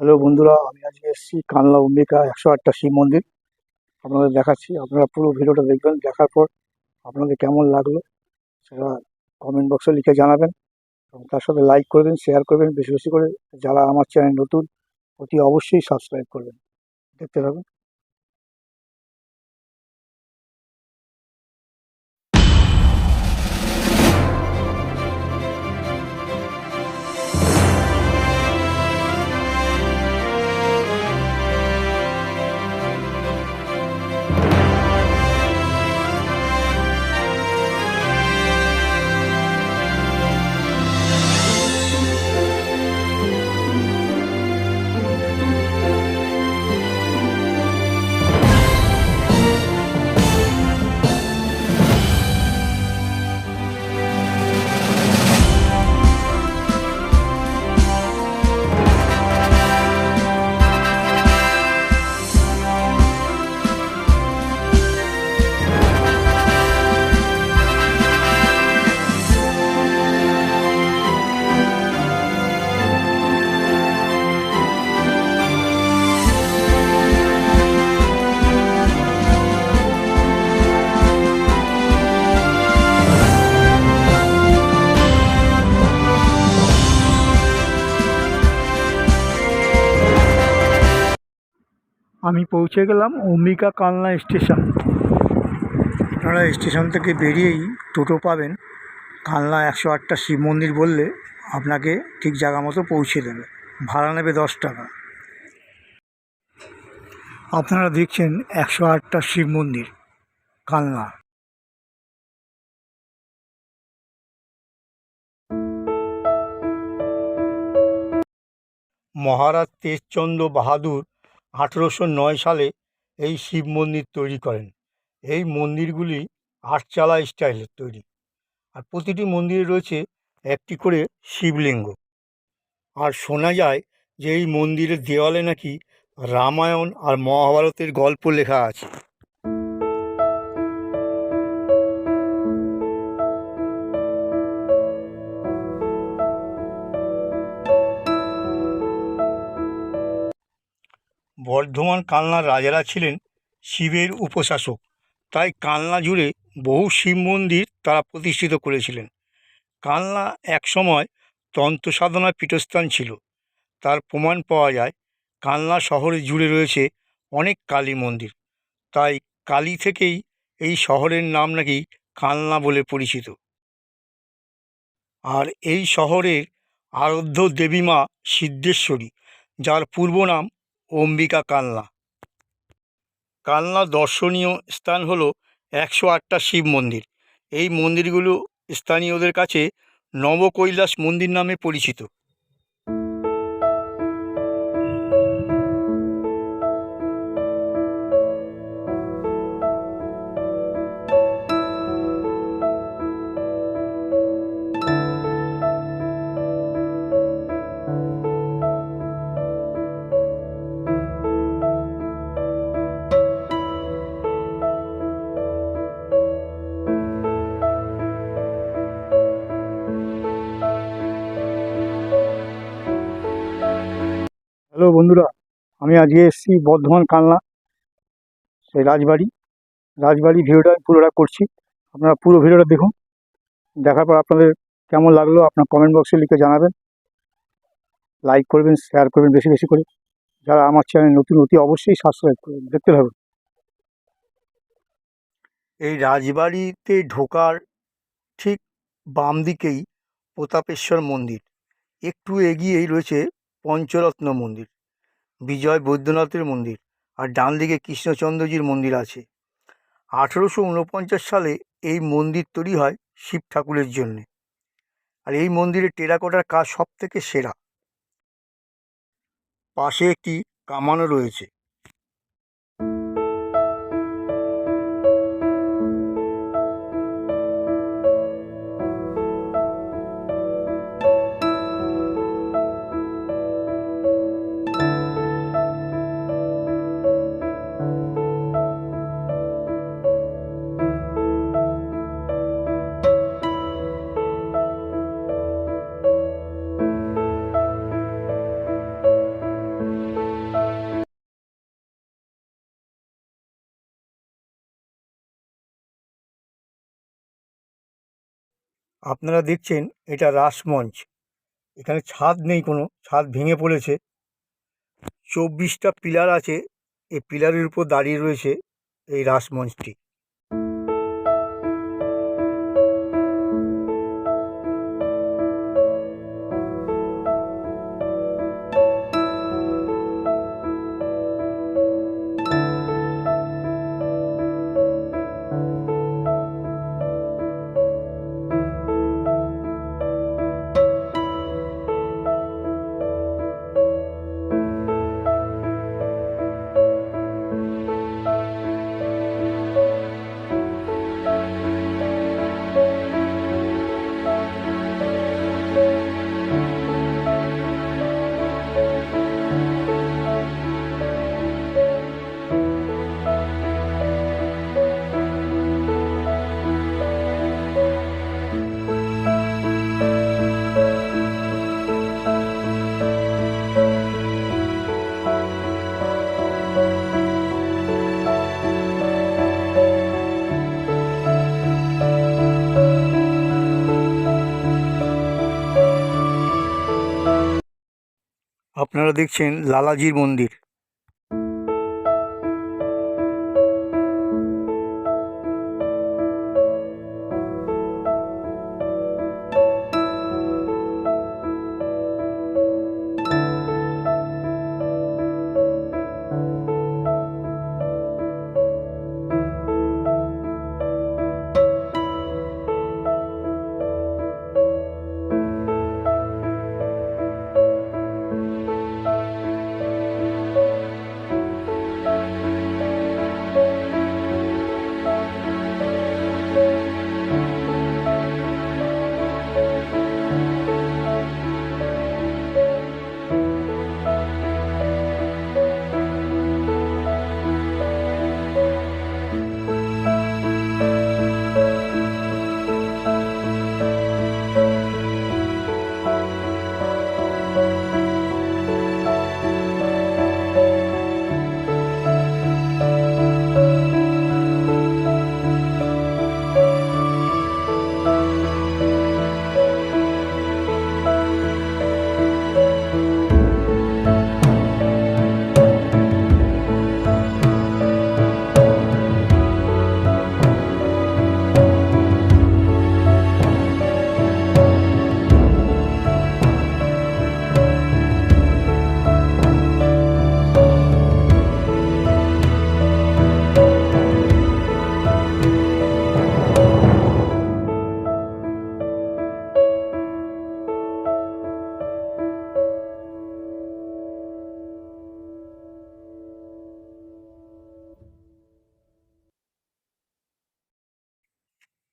Hello বন্ধুরা, আমি আজকে এসেছি কানলা অম্বিকা একশো আটটা শিব মন্দির। আপনাদের দেখাচ্ছি, আপনারা পুরো ভিডিওটা দেখবেন, দেখার পর আপনাদের কেমন লাগল সেটা কমেন্ট বক্সে লিখে জানাবেন এবং তার সাথে লাইক করবেন শেয়ার করবেন, বেশি বেশি করে। যারা আমার চ্যানেল নতুন, অতি অবশ্যই সাবস্ক্রাইব করবেন। দেখতে থাকুন। আমি পৌঁছে গেলাম অম্বিকা কালনা স্টেশন। আপনারা স্টেশন থেকে বেরিয়েই টোটো পাবেন। কালনা একশো আটটা শিব মন্দির বললে আপনাকে ঠিক জায়গা মতো পৌঁছে দেবে। ভাড়া নেবে দশ টাকা। আপনারা দেখছেন একশো আটটা শিব মন্দির, কালনা। মহারাজ তেজচন্দ্র বাহাদুর আঠেরোশো নয় সালে এই শিব মন্দির তৈরি করেন। এই মন্দিরগুলি আটচালা স্টাইলের তৈরি। আর প্রতিটি মন্দিরে রয়েছে একটি করে শিবলিঙ্গ। আর শোনা যায় যে এই মন্দিরের দেওয়ালে নাকি রামায়ণ আর মহাভারতের গল্প লেখা আছে। বর্ধমান কালনার রাজারা ছিলেন শিবের উপশাসক। তাই কালনা জুড়ে বহু শিব মন্দির তারা প্রতিষ্ঠিত করেছিলেন। কালনা একসময় তন্ত্র সাধনার পীঠস্থান ছিল। তার প্রমাণ পাওয়া যায়, কালনা শহরে জুড়ে রয়েছে অনেক কালী মন্দির। তাই কালী থেকেই এই শহরের নাম নাকি কালনা বলে পরিচিত। আর এই শহরের আরাধ্য দেবীমা সিদ্ধেশ্বরী, যার পূর্ব নাম অম্বিকা কালনা কালনা দর্শনীয় স্থান হল একশো আটটা শিব মন্দির। এই মন্দিরগুলো স্থানীয়দের কাছে নবকৈলাস মন্দির নামে পরিচিত। হ্যালো বন্ধুরা, আমি আজকে এসেছি বর্ধমান কালনা সেই রাজবাড়ি। রাজবাড়ি ভিডিওটা আমি পুরোটা করছি। আপনারা পুরো ভিডিওটা দেখুন। দেখার পর আপনাদের কেমন লাগল আপনার কমেন্ট বক্সে লিখে জানাবেন। লাইক করবেন শেয়ার করবেন বেশি বেশি করে। যারা আমার চ্যানেল নতুন, অতি অবশ্যই সাবস্ক্রাইব করবেন। দেখতে থাকুন। এই রাজবাড়িতে ঢোকার ঠিক বাম দিকেই প্রতাপেশ্বর মন্দির। একটু এগিয়েই রয়েছে পঞ্চরত্ন মন্দির। বিজয় বৈদ্যনাথের মন্দির আর ডান দিকে কৃষ্ণচন্দ্রজির মন্দির আছে। আঠেরোশো উনপঞ্চাশ সালে এই মন্দির তৈরি হয় শিব ঠাকুরের জন্যে। আর এই মন্দিরের টেরাকোটার কাজ সব থেকে সেরা। পাশে একটি কামানও রয়েছে। আপনারা দেখছেন এটা রাসমঞ্চ। এখানে ছাদ নেই কোনো, ছাদ ভেঙে পড়েছে। চব্বিশটা পিলার আছে, এই পিলারের উপর দাঁড়িয়ে রয়েছে এই রাসমঞ্চটি। আপনারা দেখছেন লালাজির মন্দির।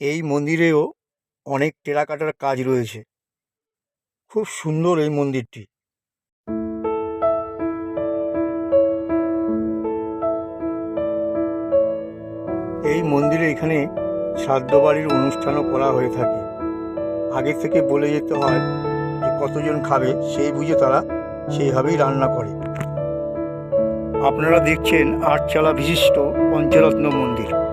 এই মন্দিরেও অনেক টেরাকাটার কাজ রয়েছে। খুব সুন্দর এই মন্দিরটি। এই মন্দিরে এখানে শ্রাদ্ধ বাড়ির অনুষ্ঠানও করা হয়ে থাকে। আগে থেকে বলে যেতে হয় যে কতজন খাবে সেই বুঝে তারা সেইভাবেই রান্না করে। আপনারা দেখছেন আটচালা বিশিষ্ট পঞ্চরত্ন মন্দির।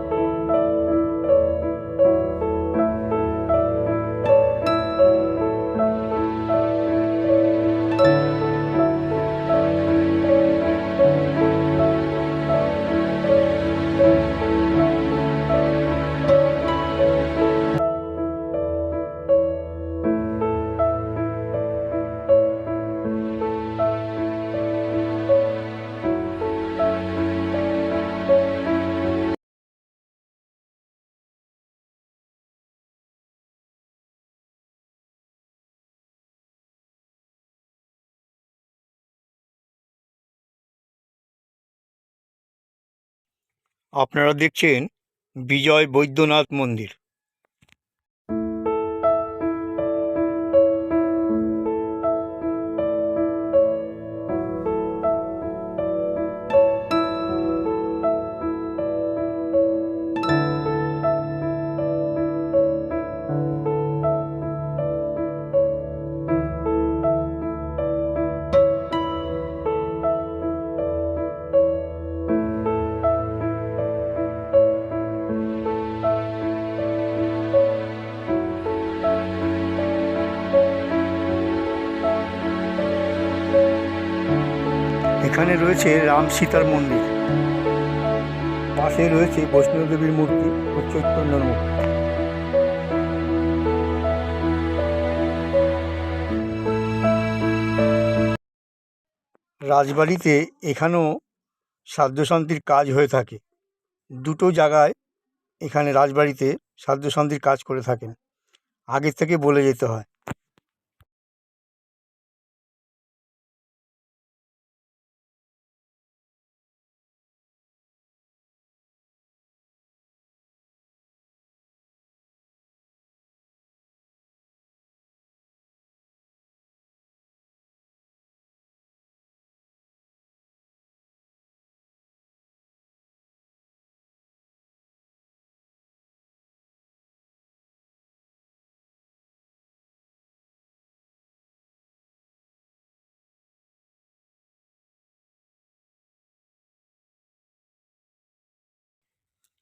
আপনারা দেখছেন বিজয় বৈদ্যনাথ মন্দির। এখানে রয়েছে রাম সীতার মন্দির। পাশে রয়েছে বৈষ্ণব দেবীর মূর্তি ও চৈতন্যর মূর্তি। রাজবাড়িতে এখানেও সাধ্যশান্তির কাজ হয়ে থাকে। দুটো জায়গায় এখানে রাজবাড়িতে সাধ্যশান্তির কাজ করে থাকেন। আগের থেকে বলে যেতে হয়।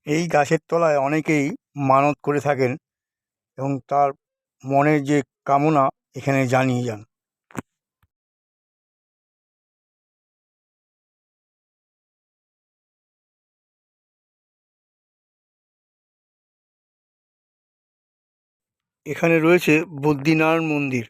এই গাছের তলায় অনেকেই মানত করে থাকেন এবং তার মনের যে কামনা এখানে জানিয়ে যান। এখানে রয়েছে বদ্রীনারায়ণ মন্দির।